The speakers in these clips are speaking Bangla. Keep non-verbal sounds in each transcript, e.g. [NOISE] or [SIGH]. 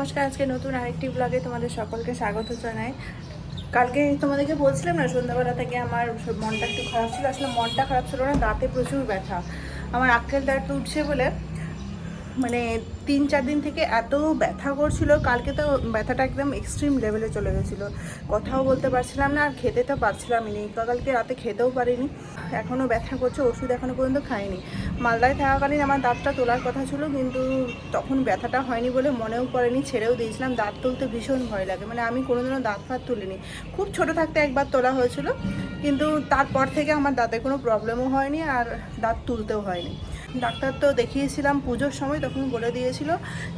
নমস্কার, আজকে নতুন আরেকটি ব্লগে তোমাদের সকলকে স্বাগত জানাই। কালকে তোমাদেরকে বলছিলাম না, সন্ধ্যাবেলা থেকে আমার মনটা একটু খারাপ ছিল। আসলে মনটা খারাপ ছিল না, দাঁতে প্রচুর ব্যথা। আমার আক্কেল দাঁত উঠছে বলে মানে তিন চার দিন থেকে এত ব্যথা করছিল, কালকে তো ব্যথাটা একদম এক্সট্রিম লেভেলে চলে গেছিল। কথাও বলতে পারছিলাম না, আর খেতে তো পারছিলামই না কালকে রাতে খেতেও পারিনি। এখনও ব্যথা করছে, ওষুধ এখনও পর্যন্ত খাইনি। মালদায় থাকাকালীন আমার দাঁতটা তোলার কথা ছিল, কিন্তু তখন ব্যথাটা হয়নি বলে মনেও পড়েনি, ছেড়েও দিয়েছিলাম, দাঁত তুলতে ভীষণ ভয় লাগে। মানে আমি কোনোদিনও দাঁত ফাত তুলিনি। খুব ছোট থাকতে একবার তোলা হয়েছিল কিন্তু তারপর থেকে আমার দাঁতে কোনো প্রবলেমও হয়নি আর দাঁত তুলতেও হয়নি। ডাক্তার তো দেখিয়েছিলাম পুজোর সময়, তখন বলে দিয়েছিল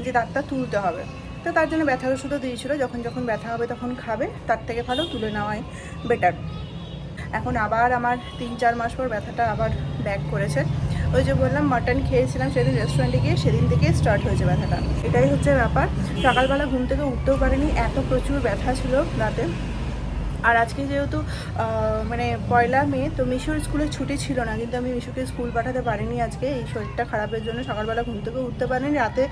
যে দাঁতটা তুলতে হবে। তো তার জন্য ব্যথার ওষুধও দিয়েছিলো, যখন যখন ব্যথা হবে তখন খাবে, তার থেকে ভালো তুলে নেওয়াই বেটার এখন আবার আমার তিন চার মাস পর ব্যথাটা আবার ব্যাক করেছে। ওই যে বললাম মাটন খেয়েছিলাম সেদিন রেস্টুরেন্টে গিয়ে, সেদিন থেকেই স্টার্ট হয়েছে ব্যথাটা। এটাই হচ্ছে ব্যাপার। সকালবেলা ঘুম থেকে উঠতেও পারিনি, এত প্রচুর ব্যথা ছিল রাতে। আর আজকে যেহেতু মানে পয়লা মে, তো মিশুর স্কুলে ছুটি ছিল না, কিন্তু আমি মিশুকে স্কুল পাঠাতে পারিনি আজকে। এই শরীরটা খারাপের জন্য সকালবেলা ঘুম থেকে উঠতে পারিনি, রাতে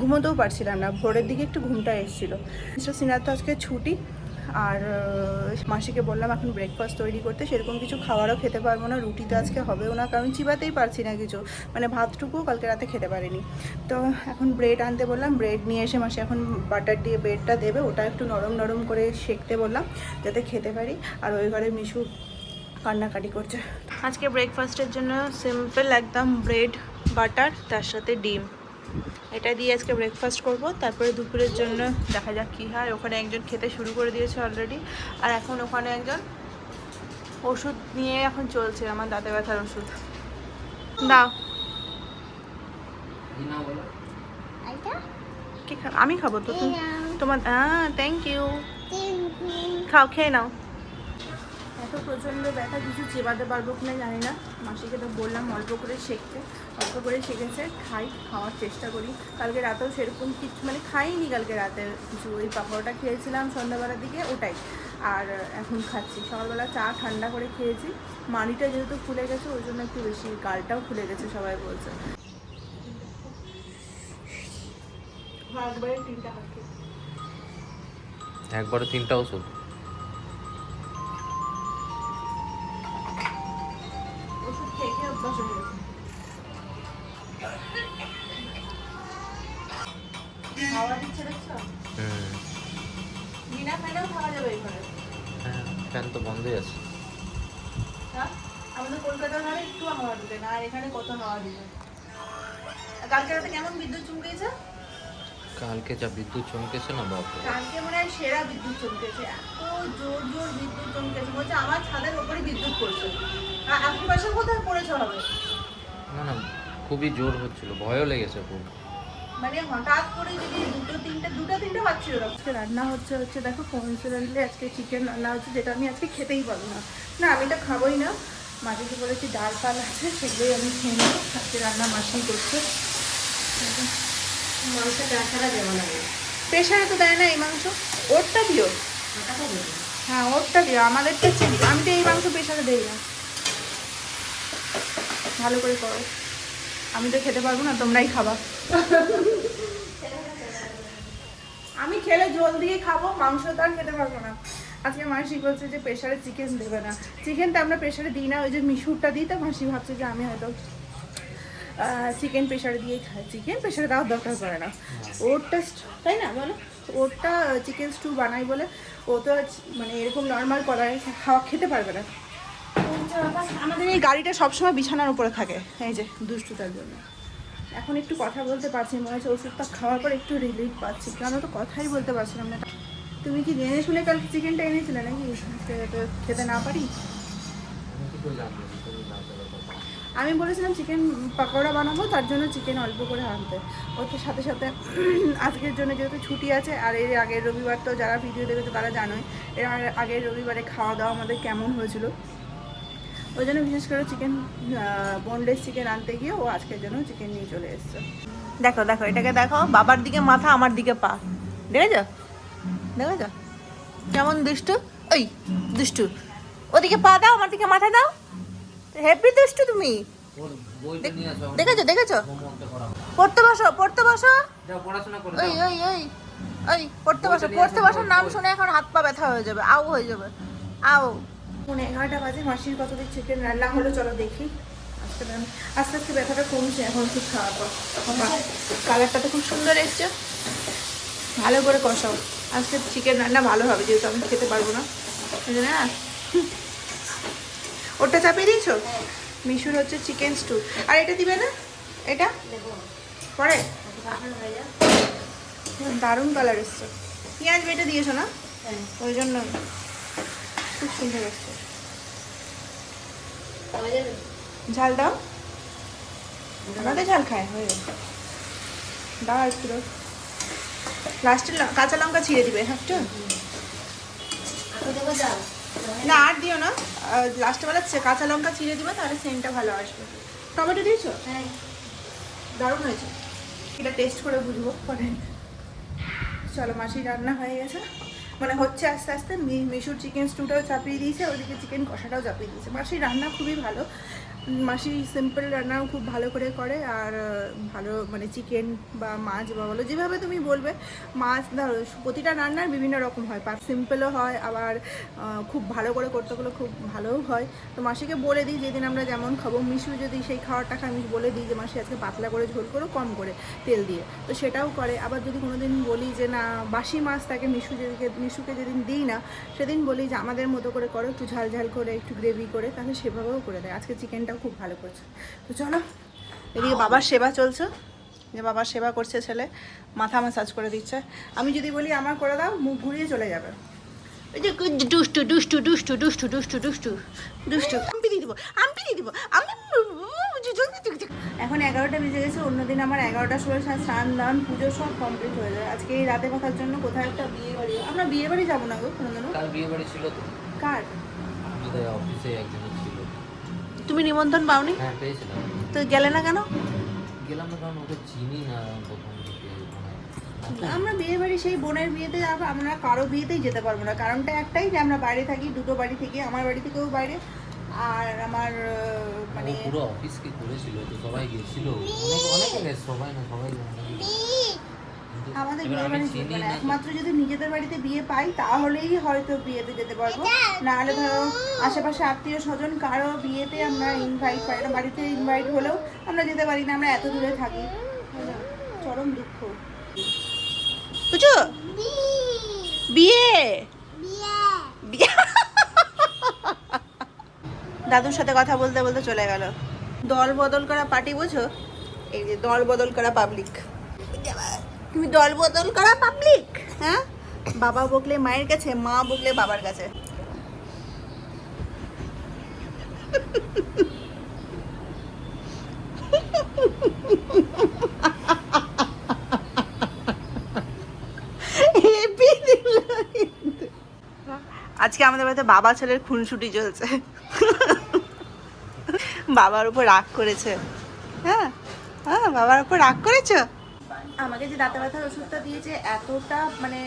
ঘুমোতেও পারছিলাম না। ভোরের দিকে একটু ঘুমটা এসেছিল। মিস্টার সিনার তো আজকে ছুটি আর মাসিকে বললাম এখন ব্রেকফাস্ট তৈরি করতে, সেরকম কিছু খাবারও খেতে পারব না, রুটি তো আজকে হবেও না, কারণ চিবাতেই পারছি না কিছু। মানে ভাতটুকুও কালকে রাতে খেতে পারিনি। তো এখন ব্রেড আনতে বললাম ব্রেড নিয়ে এসে মাসি এখন বাটার দিয়ে ব্রেডটা দেবে, ওটা একটু নরম নরম করে সেকতে বললাম, যাতে খেতে পারি। আর ওই ঘরে মিশু কান্নাকাটি করছে। আজকে ব্রেকফাস্টের জন্য সিম্পল একদম ব্রেড বাটার তার সাথে ডিম। এটা দিয়ে আজকে ব্রেকফাস্ট করব। তারপরে দুপুরের জন্য দেখা যাক কী হয়। ওখানে একজন খেতে শুরু করে দিয়েছে অলরেডি আর এখন ওখানে একজন ওষুধ নিয়ে এখন চলছে আমার দাঁতে ব্যথার ওষুধ। দাও। আমি খাব তো তুমি? তোমার হ্যাঁ থ্যাংক ইউ খাও খেয়ে নাও। এত প্রচণ্ড ব্যথা কিছু চেবাতে পারব কিনা জানি না। মাসিকে তো বললাম অল্প করে শেখতে অল্প করে শিখেছে খাই খাওয়ার চেষ্টা করি। কালকে রাতেও সেরকম কিছু মানে খাইনি কালকে রাতে কিছু ওই পাপড়টা খেয়েছিলাম সন্ধ্যাবেলার দিকে ওটাই। আর এখন খাচ্ছি। সকালবেলা চা ঠান্ডা করে খেয়েছি। মানিটা যেহেতু ফুলে গেছে ওই জন্য একটু বেশি গালটাও ফুলে গেছে সবাই বলছে। একবারে তিনটা হাত খেয়েছি। একবারে তিনটা ওষুধ এখানে কত হাওয়া দিবে কালকে রাতে কেমন বিদ্যুৎ চমকেছে? কালকে যা বিদ্যুৎ চমকেছে না বাপ কালকে মনে হয় সেরা বিদ্যুৎ চমকেছে। এত জোর জোর বিদ্যুৎ চমকেছে। বলছে আমার ছাদের উপরে বিদ্যুৎ পড়ছে। আর আশেপাশে কোথায় পড়েছে হবে? না না খুবই জোর হচ্ছিল। ভয়ও লেগেছে খুব। মানে হঠাৎ করে যদি দুটো তিনটে দুটো তিনটে পাচ্ছিল আজকে রান্না হচ্ছে হচ্ছে দেখো কোইন্সিডেন্টলি আজকে চিকেন রান্না হচ্ছে যেটা আমি আজকে খেতেই পারব না। না আমি এটা খাবোই না। মাঝে বলেছি ডাল ফাল আছে সেগুলোই আমি খেয়ে নেব। আজকে রান্না মাসি করছে। মাংসটা ছাড়া দেওয়া লাগে। প্রেশারে তো দেয় না এই মাংস? ওরটা দিও। তো হ্যাঁ ওরটা দিও। আমাদেরটা চিনি আমি তো এই মাংস প্রেশারে দিই না। ভালো করে করো। আমি তো খেতে পারব না তোমরাই খাবা। আমি খেলে জল দিয়ে খাব মাংস তো আর খেতে পারব না। আজকে মাসি বলছে যে প্রেশারে চিকেন দেবে না। চিকেনটা আমরা প্রেশারে দিই না, ওই যে মিশুরটা দিই তো, মাসি ভাবছে যে আমি হয়তো চিকেন প্রেশারে দিয়েই খাই। চিকেন প্রেশারে দেওয়ার দরকার পড়ে না। ওরটা তাই না বলো? ওরটা চিকেন স্টু বানাই বলে, ও তো মানে এরকম নর্মাল কড়াই খাওয়া খেতে পারবে না। আমাদের এই গাড়িটা সবসময় বিছানার উপরে থাকে, এই যে দুষ্টুটার জন্য। এখন একটু কথা বলতে পারছি, মনে হচ্ছে ওষুধটা খাওয়ার পর একটু রিলিফ পাচ্ছি। কেন? তো কথাই বলতে পারছিলাম না। তুমি কি জেনে শুনে কালকে চিকেনটা এনেছিলে নাকি? তো খেতে না পারি? আমি বলেছিলাম চিকেন পাকোড়া বানাবো, তার জন্য চিকেন অল্প করে আনতে। ওর সাথে সাথে [CLEARS THROAT] আজকের জন্য যেহেতু ছুটি আছে, আর এর আগের রবিবার তো যারা ভিডিও দেখেছে তারা জানোই, এর আগের রবিবারে খাওয়া দাওয়া আমাদের কেমন হয়েছিল। ওই জন্য বিশেষ করে চিকেন বোনলেস চিকেন আনতে গিয়ে ও আজকের জন্য চিকেন নিয়ে চলে এসছে। দেখো দেখো, এটাকে দেখো, বাবার দিকে মাথা, আমার দিকে পা। দেখেছ? দেখেছ কেমন দুষ্টু? ওই দুষ্টু। ওদিকে পা দাও আমার দিকে মাথা দাও। হ্যাপি দুষ্টু তুমি। দেখেছ দেখেছ? পড়তে বসো পড়তে বসো। পড়াশোনা করে ওই ওই ওই পড়তে বসো পড়তে বসার নাম শুনে এখন হাত পা ব্যথা হয়ে যাবে আও হয়ে যাবে আও পৌনে এগারোটা বাজে মাসির কতদিন চিকেন রান্না হলো চলো দেখি। আস্তে আস্তে আস্তে আস্তে ব্যথাটা কমছে এখন খুব খাওয়ার পর। কালারটা তো খুব সুন্দর এসছে। ভালো করে কষাও। আজকে চিকেন রান্না ভালো হবে যেহেতু আমি খেতে পারব না। না ওটা চাপিয়ে দিয়েছ? মিশুর হচ্ছে চিকেন স্টু আর এটা দিবে না? এটা? পরে? দারুণ কালার এসছে। পেঁয়াজ বেটে দিয়েছ না? হ্যাঁ। ওই জন্য খুব সুন্দর এসছে। ঝাল দাও। ঝাল খায় হয়ে দাও একটু লাস্টে কাঁচা লঙ্কা ছিঁড়ে দিবে হ্যাঁ একটু যাও না আর দিও না। লাস্টে বেলা কাঁচা লঙ্কা ছিঁড়ে দিবে তাহলে সেন্টটা ভালো আসবে। টমেটো দিয়েছ? হ্যাঁ। দারুণ হয়েছে। এটা টেস্ট করে বুঝব পরে। চলো মাসি রান্না হয়ে গেছে। মানে হচ্ছে আস্তে আস্তে মিশুর চিকেন স্টুটাও চাপিয়ে দিয়েছে ওইদিকে চিকেন কষাটাও চাপিয়ে দিয়েছে। মাসির রান্না খুবই ভালো। মাসি সিম্পল রান্নাও খুব ভালো করে করে আর ভালো মানে চিকেন বা মাছ বা বলো, যেভাবে তুমি বলবে, মাছ ধরো, প্রতিটা রান্নার বিভিন্ন রকম হয়। পার সিম্পলও হয়, আবার খুব ভালো করে করতে গেলে খুব ভালোও হয়। তো মাসিকে বলে দিই, যেদিন আমরা যেমন খাব, মিশু যদি সেই খাওয়ারটা খায়, আমি বলে দিই যে মাসি আজকে পাতলা করে ঝোল করো, কম করে তেল দিয়ে। তো সেটাও করে। আবার যদি কোনো দিন বলি যে না, বাসি মাছ তাকে মিশু যেদিকে মিশুকে যেদিন দিই না, সেদিন বলি যে আমাদের মতো করে করো, একটু ঝাল ঝাল করে, একটু গ্রেভি করে, তাহলে সেভাবেও করে দেয়। আজকে চিকেনটাও খুব ভালো করছে। তো চলো এদিকে বাবার সেবা চলছে। যে বাবার সেবা করছে ছেলে মাথা মাসাজ করে দিচ্ছে। আমি যদি বলি আমার করে দাও মুখ ঘুরিয়ে চলে যাবে। ওই যে দুষ্টু দুষ্টু দুষ্টু দুষ্টু দুষ্টু দুষ্টু দুষ্টু। আমি দিয়ে দিব আমি দিয়ে দিব আমি এখন এগারোটা বেজে গেছে অন্যদিন আমার এগারোটার সময় স্নান দান পুজো সব কমপ্লিট হয়ে যায়। আজকে এই রাতে মাথার জন্য কোথাও একটা বিয়ে বাড়ি আমরা বিয়ে বাড়ি যাব না গো কোনোদিনও। কাল বিয়ে বাড়ি ছিল তো। কার? অফিসে তুমি নিমন্ত্রণ পাওনি? হ্যাঁ পেয়েছিলাম। তো গেলে না কেন? গেলাম না কারণ ওকে চিনি না প্রথম দিকে মানে আমরা বিয়ে বাড়ি সেই বোনের বিয়েতে যাব আমরা কারও বিয়েতেই যেতে পারব না। কারণটা একটাই যে আমরা বাইরে থাকি দুটো বাড়ি থেকে আমার বাড়ি থেকেও বাইরে। আর আমার মানে পুরো অফিসকে করেছিল তো সবাই গেছিল। অনেক অনেকে সবাই না সবাই আমাদের বিয়ে বাড়ি না একমাত্র যদি নিজেদের বাড়িতে বিয়ে পাই তাহলেই হয়তো বিয়েতে যেতে পারব। নাহলে ধরো আশেপাশে আত্মীয় স্বজন কারও বিয়েতে আমরা ইনভাইট পাই না বাড়িতে ইনভাইট হলেও আমরা যেতে পারি না আমরা এত দূরে থাকি। চরম দুঃখ। বুঝছ? বিয়ে! [LAUGHS] দাদুর সাথে কথা বলতে বলতে চলে গেল। দল বদল করা পার্টি বুঝো এই যে দল বদল করা পাবলিক তুমি দল বদল করা পাবলিক হ্যাঁ? বাবা বকলে মায়ের কাছে, মা বকলে বাবার কাছে। আজকে আমাদের বাড়িতে বাবা ছেলের খুনসুটি চলছে। বাবার উপর রাগ করেছে। হ্যাঁ? হ্যাঁ বাবার উপর রাগ করেছ? আমাকে যে দাঁতে ব্যথার ওষুধটা দিয়েছে, এতটা মানে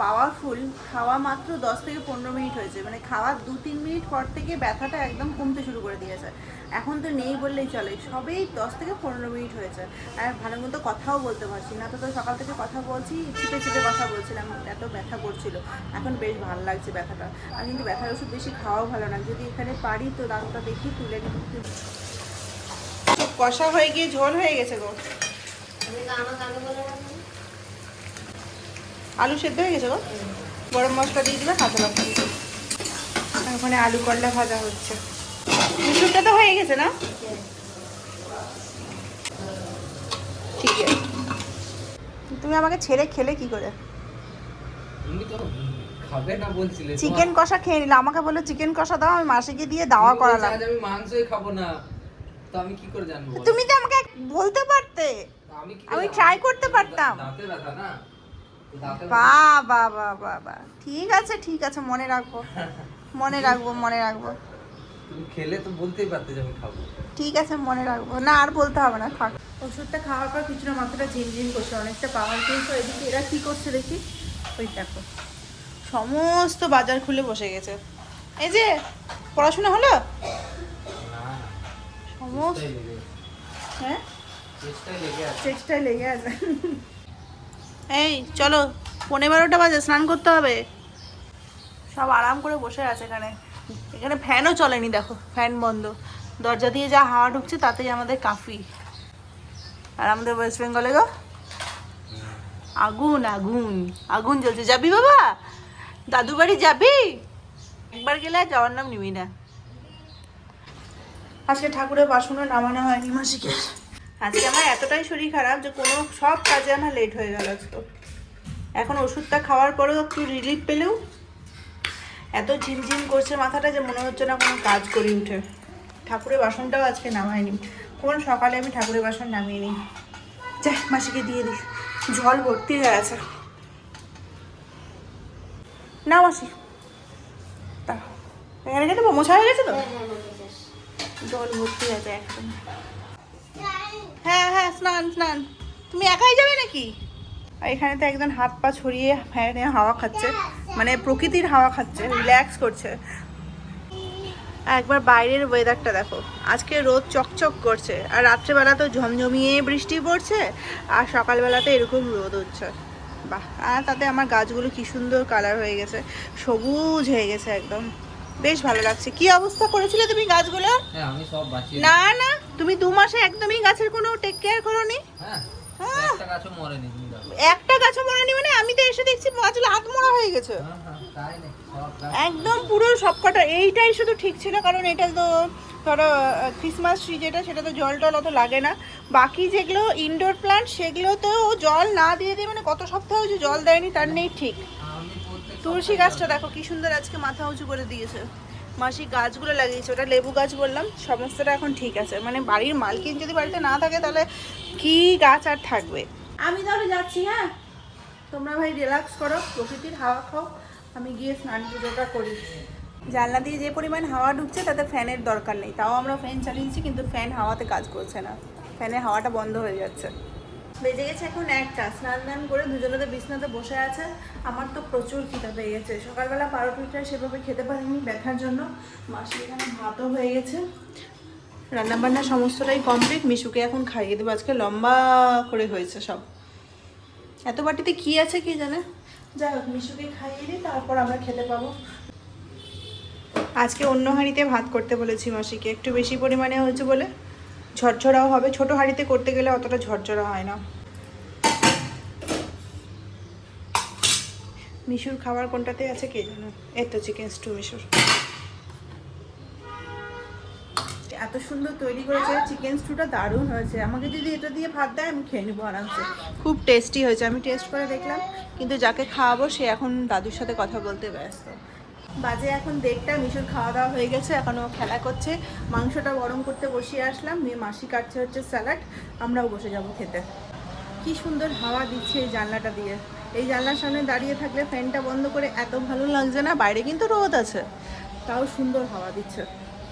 পাওয়ারফুল খাওয়া মাত্র দশ থেকে পনেরো মিনিট হয়েছে। মানে খাওয়ার দু তিন মিনিট পর থেকে ব্যথাটা একদম কমতে শুরু করে দিয়েছে। এখন তো নেই বললেই চলে, সবেই দশ থেকে পনেরো মিনিট হয়েছে। আর ভালো মতো কথাও বলতে পারছি না, তো তো সকাল থেকে কথা বলছি চিপে চিপে কথা বলছিলাম, এত ব্যথা করছিল। এখন বেশ ভালো লাগছে ব্যথাটা। আর কিন্তু ব্যথার ওষুধ বেশি খাওয়াও ভালো না। যদি এখানে পারি তো দাঁতটা দেখি, তুলে নিতে কষা হয়ে গিয়ে ঝোল হয়ে গেছে গো। আলু সেদ্ধ হয়ে গেছে গো? গরম মশলা দিয়ে দিবে কাঁচা লঙ্কা দিয়ে ওখানে আলু করলা ভাজা হচ্ছে। মিশুরটা তো হয়ে গেছে না? ঠিক আছে। তুমি আমাকে ছেড়ে খেলে কি করে? খাবে না বলছিলে চিকেন কষা খেয়ে নিলে আমাকে বলল চিকেন কষা দাও আমি মাসিকে দিয়ে দাওয়া করালাম। আমি মাংসই খাব না। তো আমি কি করে জানব তুমি তো আমাকে বলতে পারতে। আমি জানব? করতে পারতাম। বা বা বা বা বা। ঠিক আছে ঠিক আছে মনে রাখব। মনে রাখব মনে রাখব। খেলে তো বলতেই পারতে যে আমি খাব। ঠিক আছে মনে রাখব। না আর বলতে হবে না থাক। ওষুধটা খাওয়ার পর কিছুটা মাথাটা ঝিনঝিন করছে অনেকটা পাওয়ার পেয়েছে এদিকে এরা কি করছে দেখি? ওই দেখো। সমস্ত বাজার খুলে বসে গেছে। এই যে পড়াশোনা হলো? সমস্ত হ্যাঁ? চেষ্টায় লেগে আছে। এই চলো পনেরো বারোটা বাজে স্নান করতে হবে। সব আরাম করে বসে আছে এখানে। এখানে ফ্যানও চলেনি দেখো ফ্যান বন্ধ। দরজা দিয়ে যা হাওয়া ঢুকছে তাতেই আমাদের কাফি। আর আমাদের ওয়েস্ট বেঙ্গলে গো? আগুন আগুন আগুন জ্বলছে। যাবি বাবা? দাদু বাড়ি যাবি? একবার গেলে আর যাওয়ার নাম নিবি না। আজকে ঠাকুরের বাসনও নামানো হয়নি মাসিকে। আজকে আমার এতটাই শরীর খারাপ যে কোনো সব কাজে আমার লেট হয়ে গেল আজকে। এখন ওষুধটা খাওয়ার পরেও একটু রিলিফ পেলেও এত ঝিমঝিম করছে মাথাটা যে মনে হচ্ছে না কোনো কাজ করি উঠে। ঠাকুরের বাসনটাও আজকে নামাইনি কোন সকালে আমি ঠাকুরের বাসন নামিয়ে নিই? যাই মাসিকে দিয়ে দিই। জল ভর্তি হয়ে আছে না মাসি। এখানে গেছে মোছা হয়ে গেছে তো? হ্যাঁ হ্যাঁ চাস জল ভর্তি আছে একদম। হ্যাঁ হ্যাঁ স্নান স্নান। তুমি একাই যাবে নাকি? আর এখানে তো একজন হাত পা ছড়িয়ে ফ্যানে হাওয়া খাচ্ছে। মানে প্রকৃতির হাওয়া খাচ্ছে রিল্যাক্স করছে। একবার বাইরের ওয়েদারটা দেখো। আজকে রোদ চকচক করছে আর রাত্রেবেলা তো ঝমঝমিয়ে বৃষ্টি পড়ছে আর সকালবেলাতে এরকম রোদ হচ্ছে। বাহ আর তাতে আমার গাছগুলো কি সুন্দর কালার হয়ে গেছে সবুজ হয়ে গেছে একদম। বেশ ভালো লাগছে। কি অবস্থা করেছিলে তুমি গাছগুলো? হ্যাঁ না না। তুমি দু মাসে একদমই গাছের কোনো টেক কেয়ার করোনি? হ্যাঁ হ্যাঁ। একটা গাছও মরেনি মানে আমি তো এসে দেখছি গাছগুলো আত্মরা হয়ে গেছে। হ্যাঁ গাছ একদম পুরো সবকটা এইটাই শুধু ঠিক ছিল কারণ এটা তো ধরো ক্রিসমাস ট্রি যেটা সেটা তো জল টল অত লাগে না। বাকি যেগুলো ইনডোর প্লান্ট সেগুলো তো ও জল না দিয়ে দিয়ে মানে কত সপ্তাহ হয়েছে জল দেয়নি তার নেই ঠিক। তুলসী গাছটা দেখো কি সুন্দর আজকে মাথা উঁচু করে দিয়েছে। মাসি গাছগুলো লাগিয়েছে, ওটা লেবু গাছ বললাম, সমস্তটা এখন ঠিক আছে। মানে বাড়ির মালকিন যদি বাড়িতে না থাকে তাহলে কি গাছ আর থাকবে? আমি তাহলে যাচ্ছি হ্যাঁ? তোমরা ভাই রিল্যাক্স করো, প্রকৃতির হাওয়া খাও, আমি গিয়ে স্নান পুজোটা করি। জানলা দিয়ে যে পরিমাণ হাওয়া ঢুকছে তাতে ফ্যানের দরকার নেই। তাও আমরা ফ্যান চালিয়েছি, কিন্তু ফ্যান হাওয়াতে কাজ করছে না। ফ্যানের হাওয়াটা বন্ধ হয়ে যাচ্ছে। বেজে গেছে এখন একটা। স্নান দান করে দুজনেতে বিছনাতে বসে আছে। আমার তো প্রচুর খিদা পেয়ে গেছে। সকালবেলা পাউরুটিটা সেভাবে খেতে পারিনি ব্যথার জন্য। মাসি এখানে ভাতও হয়ে গেছে। রান্নাবান্না সমস্তটাই কমপ্লিট। মিশুকে এখন খাইয়ে দেবো। আজকে লম্বা করে হয়েছে সব। এত বাটিতে কি আছে কি জানে? যাই হোক, মিশুকে খাইয়ে দিই, তারপর আমরা খেতে পাবো। আজকে অন্য হাঁড়িতে ভাত করতে বলেছি মাসিকে। একটু বেশি পরিমাণে হয়েছে বলে। ঝরঝরাও হবে। ছোট হাঁড়িতে করতে গেলে অতটা ঝরঝরা হয় না। মিশুর খাবার কোনটাতে আছে কে জানো? এই তো চিকেন স্টু মিশুর। এত সুন্দর তৈরি করেছে। চিকেন স্টুটা দারুণ হয়েছে। আমাকে যদি এটা দিয়ে ভাত দেয়, আমি খেয়ে নেব আরামসে। খুব টেস্টি হয়েছে। আমি টেস্ট করে দেখলাম। কিন্তু যাকে খাওয়াবো, সে এখন দাদুর সাথে কথা বলতে ব্যস্ত। বাজে এখন দেড়টা, মিশুর খাওয়া দাওয়া হয়ে গেছে, এখন ও খেলা করছে। মাংসটা গরম করতে বসিয়ে আসলাম মেয়ে মাসি কাটছে হচ্ছে স্যালাড, আমরাও বসে যাব খেতে। কি সুন্দর হাওয়া দিচ্ছে এই জানলাটা দিয়ে। এই জানলার সামনে দাঁড়িয়ে থাকলে ফ্যানটা বন্ধ করে এত ভালো লাগছে না, বাইরে কিন্তু রোদ আছে। তাও সুন্দর হাওয়া দিচ্ছে।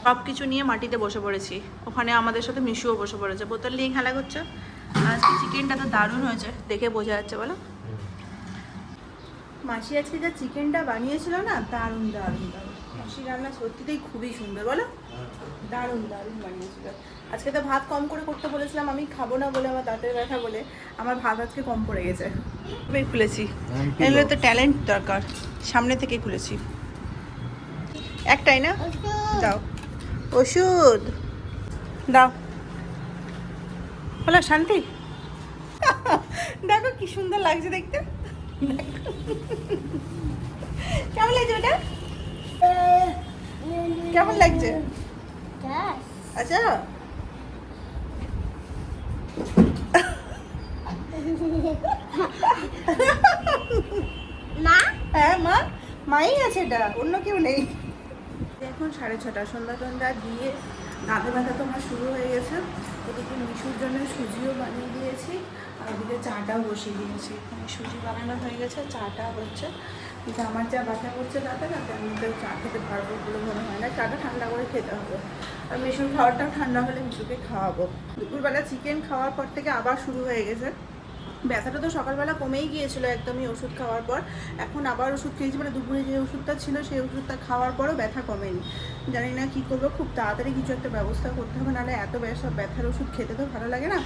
সব কিছু নিয়ে মাটিতে বসে পড়েছি। ওখানে আমাদের সাথে মিশুও বসে পড়েছে। বোতল নিয়ে খেলা করছে। আজকে চিকেনটা তো দারুণ হয়েছে, দেখে বোঝা যাচ্ছে, বলো। মাসি আজকে যা চিকেনটা বানিয়েছিল না দারুণ দারুণ দারুণ। মাসি রান্না সত্যিতেই খুবই সুন্দর বলো? দারুণ দারুণ বানিয়েছিল। আজকে তো ভাত কম করে করতে বলেছিলাম আমি খাব না বলে আমার দাঁতের ব্যথা বলে আমার ভাত আজকে কম পড়ে গেছে। বের খুলেছি। এগুলো তো ট্যালেন্ট দরকার সামনে থেকে খুলেছি। একটাই না? দাও। ওষুধ। দাও। হলো শান্তি? [LAUGHS] দেখো কি সুন্দর লাগছে দেখতে। কেমন লাগছে ওটা কেমন লাগছে? আচ্ছা। মা? হ্যাঁ মা। মাই আছে এটা অন্য কেউ নেই। এখন সাড়ে ছটা সন্ধ্যা টন্ধা দিয়ে দাঁতে ব্যথা তো আমার শুরু হয়ে গেছে। ওদিকে মিশুর জন্য সুজিও বানিয়ে দিয়েছি। ওদিকে চাটাও বসিয়ে দিয়েছি। মানে সুজি বানানো হয়ে গেছে, চাটা হচ্ছে। কিন্তু আমার যা ব্যথা করছে দাঁতে দাঁতে আমি তো চা খেতে পারব বলে মনে হয় না। চাটা ঠান্ডা করে খেতে হবে। আর মিশুর খাবারটাও ঠান্ডা হলে মিশুকে খাওয়াবো। দুপুরবেলা চিকেন খাওয়ার পর থেকে আবার শুরু হয়ে গেছে। ব্যথাটা তো সকালবেলা কমেই গিয়েছিল একদমই ওষুধ খাওয়ার পর। এখন আবার ওষুধ খেয়েছি মানে দুপুরে যে ওষুধটা ছিল, সেই ওষুধটা খাওয়ার পরও ব্যথা কমেনি। জানি না কী করব, খুব তাড়াতাড়ি কিছু একটা ব্যবস্থা করতে হবে, নাহলে এত ব্যবসা ব্যথার ওষুধ খেতে তো ভালো লাগে না।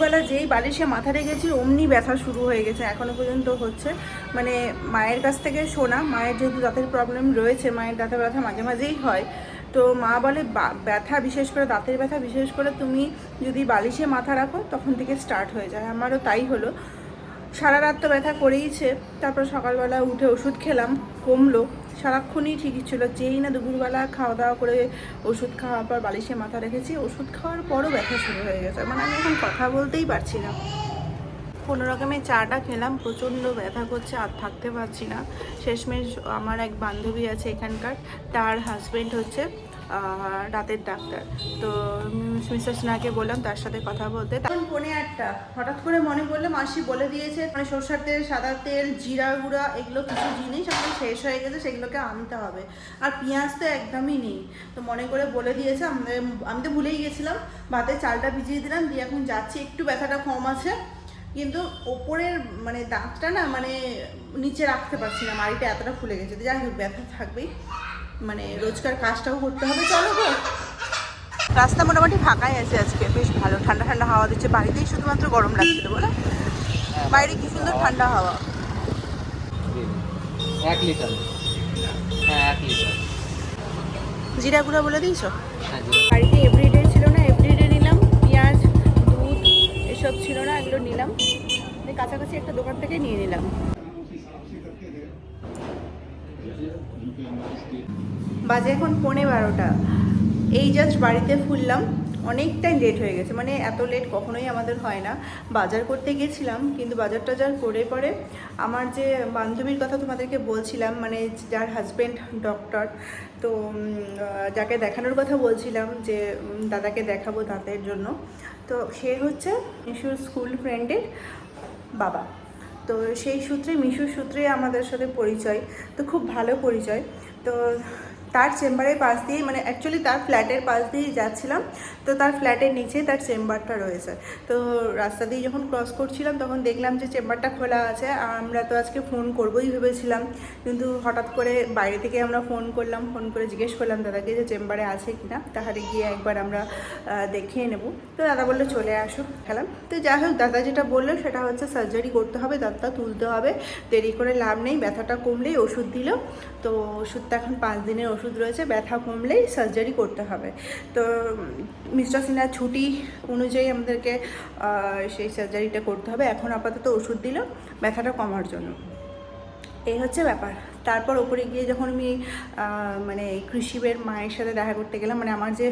দুপুর দুপুরবেলা যেই বালিশে মাথা রেখেছি, অমনি ব্যথা শুরু হয়ে গেছে। এখনও পর্যন্ত হচ্ছে। মানে মায়ের কাছ থেকে শোনা, মায়ের যেহেতু দাঁতের প্রবলেম রয়েছে, মায়ের দাঁতে ব্যথা মাঝে মাঝেই হয়। তো মা বলে ব্যথা বিশেষ করে, দাঁতের ব্যথা বিশেষ করে তুমি যদি বালিশে মাথা রাখো, তখন থেকে স্টার্ট হয়ে যায়। আমারও তাই হলো। সারা রাত তো ব্যথা করেইছে। তারপর সকালবেলা উঠে ওষুধ খেলাম, কমলো। সারাক্ষণই ঠিকই ছিল। যেই না দুপুরবেলা খাওয়া দাওয়া করে ওষুধ খাওয়ার পর বালিশে মাথা রেখেছি, ওষুধ খাওয়ার পরও ব্যথা শুরু হয়ে গেছে। মানে আমি এখন কথা বলতেই পারছি না। কোনো রকমে চাটা খেলাম, প্রচণ্ড ব্যথা করছে, আর থাকতে পারছি না। শেষমেশ আমার এক বান্ধবী আছে এখানকার, তার হাজব্যান্ড হচ্ছে। দাঁতের ডাক্তার। তো মিস্টার সিনহাকে বললাম তার সাথে কথা বলতে। তখন পনে আটটা। হঠাৎ করে মনে পড়ল মাসি বলে দিয়েছে মানে সর্ষার তেল, সাদা তেল, জিরা গুঁড়া, এগুলো কিছু জিনিস আমাদের শেষ হয়ে গেছে, সেগুলোকে আনতে হবে। আর পেঁয়াজ তো একদমই নেই। তো মনে করে বলে দিয়েছে, আমাদের, আমি তো ভুলেই গেছিলাম, ভাতে চালটা ভিজিয়ে দিলাম, দিয়ে এখন যাচ্ছি, একটু ব্যথাটা কম আছে। কিন্তু ওপরের মানে দাঁতটা না মানে নিচে রাখতে পারছি না, মাড়িটা এতটা ফুলে গেছে। যাই হোক, ব্যথা থাকবেই। মানে রোজকার কাজটাও করতে হবে চলো গো। রাস্তা মোটামুটি ফাঁকাই আছে আজকে বেশ ভালো। ঠান্ডা ঠান্ডা হাওয়া দিচ্ছে বাড়িতেই শুধুমাত্র গরম লাগছিল বলে? বাইরে কি সুন্দর ঠান্ডা হাওয়া। এক লিটার। হ্যাঁ এক লিটার। জিরা গুঁড়া বলে দিয়েছ? হ্যাঁ বাড়িতে এভরিডে ছিল না এভরিডে নিলাম। পেঁয়াজ দুধ এসব ছিল না এগুলো নিলাম। কাছাকাছি একটা দোকান থেকে নিয়ে নিলাম। বাজে এখন পৌনে বারোটা। এই জাস্ট বাড়িতে ফুললাম অনেকটাই লেট হয়ে গেছে। মানে এত লেট কখনোই আমাদের হয় না। বাজার করতে গেছিলাম, কিন্তু বাজার টাজার করে পরে আমার যে বান্ধবীর কথা তোমাদেরকে বলছিলাম মানে যার হাজব্যান্ড ডক্টর তো যাকে দেখানোর কথা বলছিলাম যে দাদাকে দেখাবো দাঁতের জন্য, তো সে হচ্ছে মিশুর স্কুল ফ্রেন্ডের বাবা। তো সেই সূত্রে, মিশুর সূত্রে আমাদের সাথে পরিচয়, তো খুব ভালো পরিচয়। তো তার চেম্বারের পাশ দিয়েই মানে অ্যাকচুয়ালি তার ফ্ল্যাটের পাশ দিয়েই যাচ্ছিলাম। তো তার ফ্ল্যাটের নিচেই তার চেম্বারটা রয়েছে। তো রাস্তা দিয়ে যখন ক্রস করছিলাম, তখন দেখলাম যে চেম্বারটা খোলা আছে। আর আমরা তো আজকে ফোন করবোই ভেবেছিলাম। কিন্তু হঠাৎ করে বাইরে থেকে আমরা ফোন করলাম ফোন করে জিজ্ঞেস করলাম দাদাকে যে চেম্বারে আছে কি না তাহলে গিয়ে একবার আমরা দেখিয়ে নেব। তো দাদা বলল, চলে আসো। খেলাম তো যাই হোক, দাদা যেটা বলল, সেটা হচ্ছে সার্জারি করতে হবে, দাঁতটা তুলতে হবে। দেরি করে লাভ নেই, ব্যথাটা কমলেই ওষুধ দিল। তো ওষুধটা এখন পাঁচ দিনের ওষুধ রয়েছে, ব্যথা কমলেই সার্জারি করতে হবে। তো মিস্টার সিনহার ছুটি অনুযায়ী আমাদেরকে সেই সার্জারিটা করতে হবে। এখন আপাতত ওষুধ দিল, ব্যথাটা কমার জন্য। এই হচ্ছে ব্যাপার। তারপর ওপরে গিয়ে যখন আমি মানে কৃষিবের মায়ের সাথে দেখা করতে গেলাম মানে আমার যে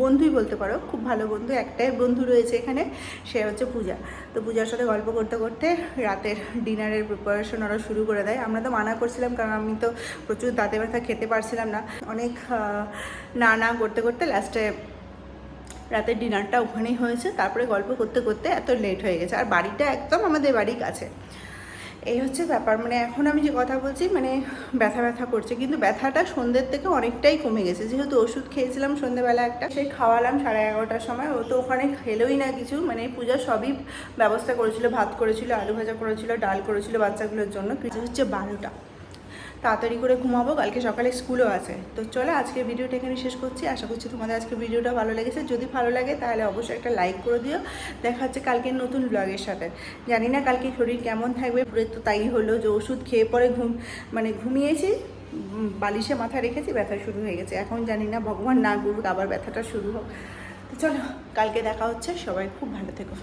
বন্ধুই বলতে পারো, খুব ভালো বন্ধু, একটাই বন্ধু রয়েছে এখানে, সে হচ্ছে পূজা। তো পূজার সাথে গল্প করতে করতে রাতের ডিনারের প্রিপারেশন ওরা শুরু করে দেয়। আমরা তো মানা করছিলাম, কারণ আমি তো প্রচুর দাঁতে ব্যথা খেতে পারছিলাম না। অনেক না না করতে করতে লাস্টে রাতের ডিনারটা ওখানেই হয়েছে। তারপরে গল্প করতে করতে এত লেট হয়ে গেছে। আর বাড়িটা একদম আমাদের বাড়ির কাছে। এই হচ্ছে ব্যাপার। মানে এখন আমি যে কথা বলছি মানে ব্যথা ব্যথা করছে। কিন্তু ব্যথাটা সন্ধ্যের থেকে অনেকটাই কমে গেছে। যেহেতু ওষুধ খেয়েছিলাম সন্ধ্যেবেলা একটা সেই খাওয়ালাম সাড়ে এগারোটার সময়। ও তো ওখানে খেলোই না কিছু। মানে পূজা সবই ব্যবস্থা করেছিল। ভাত করেছিল, আলু ভাজা করেছিল, ডাল করেছিল বাচ্চাগুলোর জন্য। হচ্ছে বারোটা। তাড়াতাড়ি করে ঘুমাবো, কালকে সকালে স্কুলও আছে। তো চলো আজকে ভিডিওটা এখানে শেষ করছি। আশা করছি তোমাদের আজকে ভিডিওটা ভালো লেগেছে। যদি ভালো লাগে তাহলে অবশ্যই একটা লাইক করে দিও। দেখা হচ্ছে কালকের নতুন ব্লগের সাথে। জানি না কালকে শরীর কেমন থাকবে, পুরো তো তাই হলো যে ওষুধ খেয়ে পরে ঘুম মানে ঘুমিয়েছি বালিশে মাথা রেখেছি, ব্যথা শুরু হয়ে গেছে। এখন জানি না ভগবান না করুক, আবার ব্যথাটা শুরু হোক। তো চলো, কালকে দেখা হচ্ছে। সবাই খুব ভালো থেকো।